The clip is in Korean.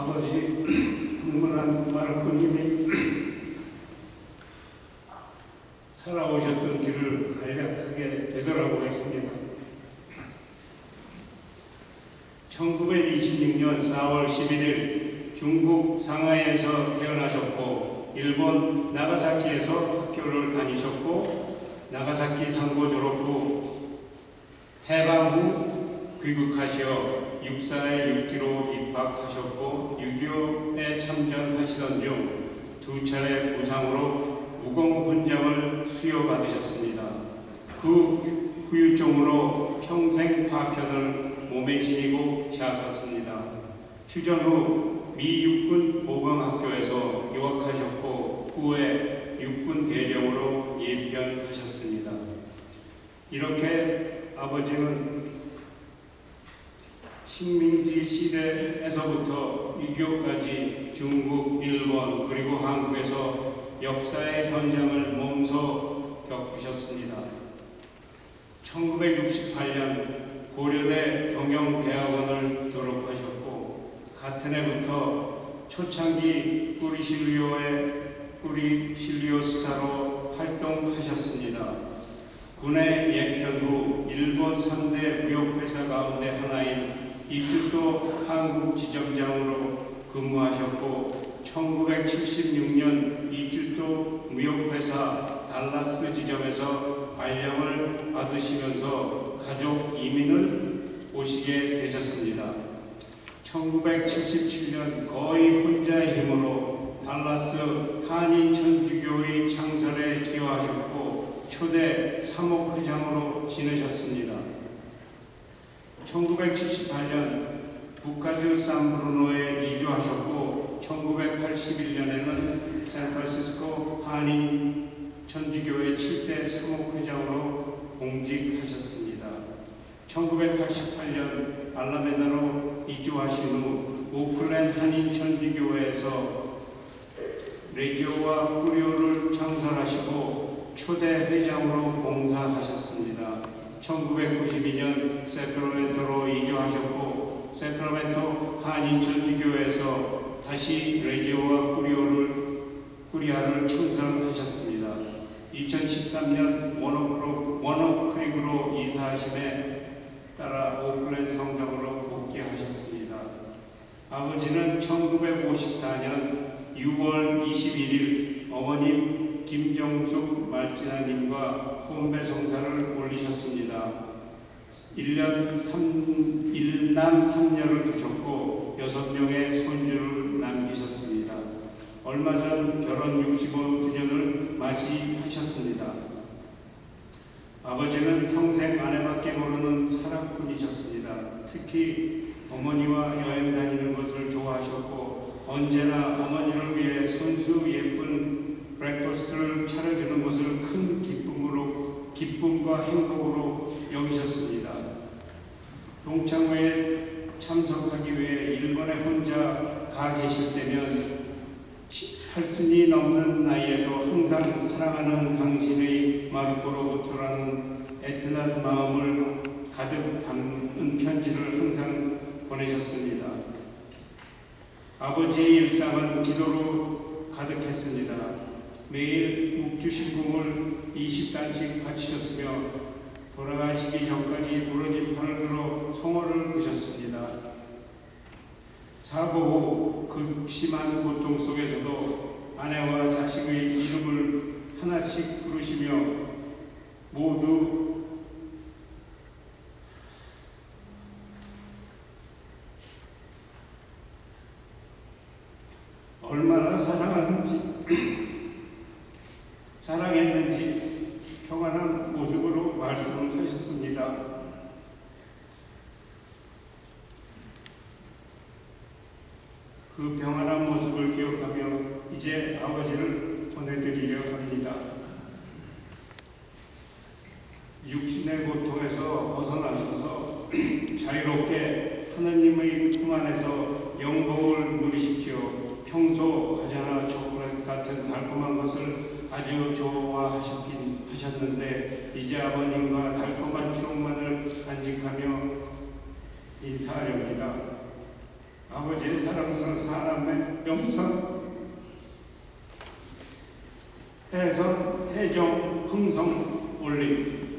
아버지 흥분한 마르코님이 살아오셨던 길을 간략하게 되돌아보겠습니다. 1926년 4월 11일 중국 상하이에서 태어나셨고 일본 나가사키에서 학교를 다니셨고 나가사키 상고 졸업 후 해방 후 귀국하시어 육사의 6기로 입학하셨고 6.25에 참전하시던 중 두 차례 부상으로 무공훈장을 수여받으셨습니다. 그 후유증으로 평생 파편을 몸에 지니고 샤섰습니다. 휴전 후 미 육군 보병학교에서 유학하셨고 후에 육군 대령으로 예편하셨습니다. 이렇게 아버지는 식민지 시대에서부터 6.25까지 중국, 일본 그리고 한국에서 역사의 현장을 몸소 겪으셨습니다. 1968년 고려대 경영대학원을 졸업하셨고 같은 해부터 초창기 꾸리실리오의 꾸리실리오 스타로 활동하셨습니다. 군의 예편 후 일본 3대 무역회사 가운데 하나인 이주도 한국 지점장으로 근무하셨고 1976년 이주도 무역회사 달라스 지점에서 발령을 받으시면서 가족 이민을 오시게 되셨습니다. 1977년 거의 혼자의 힘으로 달라스 한인 천주교의 창설에 기여하셨고 초대 사목회장으로 지내셨습니다. 1978년 북카주 산브루노에 이주하셨고 1981년에는 샌프란시스코 한인 천주교회 7대 사목회장으로 공직하셨습니다. 1988년 알라메다로 이주하신 후 오클랜 한인 천주교회에서 레지오와 꾸리오를 창설하시고 초대 회장으로 봉사하셨습니다. 1992년 세크라멘토로 이주하셨고 세크라멘토 한인 천주교회에서 다시 레지오와 꾸리오를 꾸리아를 창설하셨습니다. 2013년 워너크로, 워너크릭으로 이사하심에 따라 오클랜드 성당으로 복귀하셨습니다. 아버지는 1954년 6월 21일 어머님 김정숙 말지나님과 올리셨습니다. 1년 3, 1남 3녀를 두셨고 6명의 손주를 남기셨습니다. 얼마 전 결혼 65주년을 맞이하셨습니다. 아버지는 평생 아내밖에 모르는 사랑꾼이셨습니다. 특히 어머니와 여행 다니는 것을 좋아하셨고 언제나 어머니를 위해 손수 예쁜 브렉퍼스트를 차려주는 것을 큰 기쁨으로 기쁨과 행복으로 여기셨습니다. 동창회에 참석하기 위해 일본에 혼자 가 계실 때면 팔순이 넘는 나이에도 항상 사랑하는 당신의 마르코로부터라는 애틋한 마음을 가득 담은 편지를 항상 보내셨습니다. 아버지의 일상은 기도로 가득했습니다. 매일 묵주신궁을 20단씩 바치셨으며 돌아가시기 전까지 부러진 팔을 들어 송어를 드셨습니다. 사고 후 극심한 고통 속에서도 아내와 자식의 이름을 하나씩 부르시며 모두 얼마나 사랑하는지 평안한 모습으로 말씀하셨습니다. 그 평안한 모습을 기억하며 이제 아버지를 보내드리려 합니다. 육신의 고통에서 벗어나셔서 자유롭게 하느님의 품 안에서 영광을 누리십시오. 평소 과자나 초콜릿 같은 달콤한 것을 아주 좋아하셨긴 하셨는데 이제 아버님과 달콤한 추억만을 간직하며 인사하렵니다. 아버지의 사랑스러운 사람의 영선 해선 해정 흥성 올림.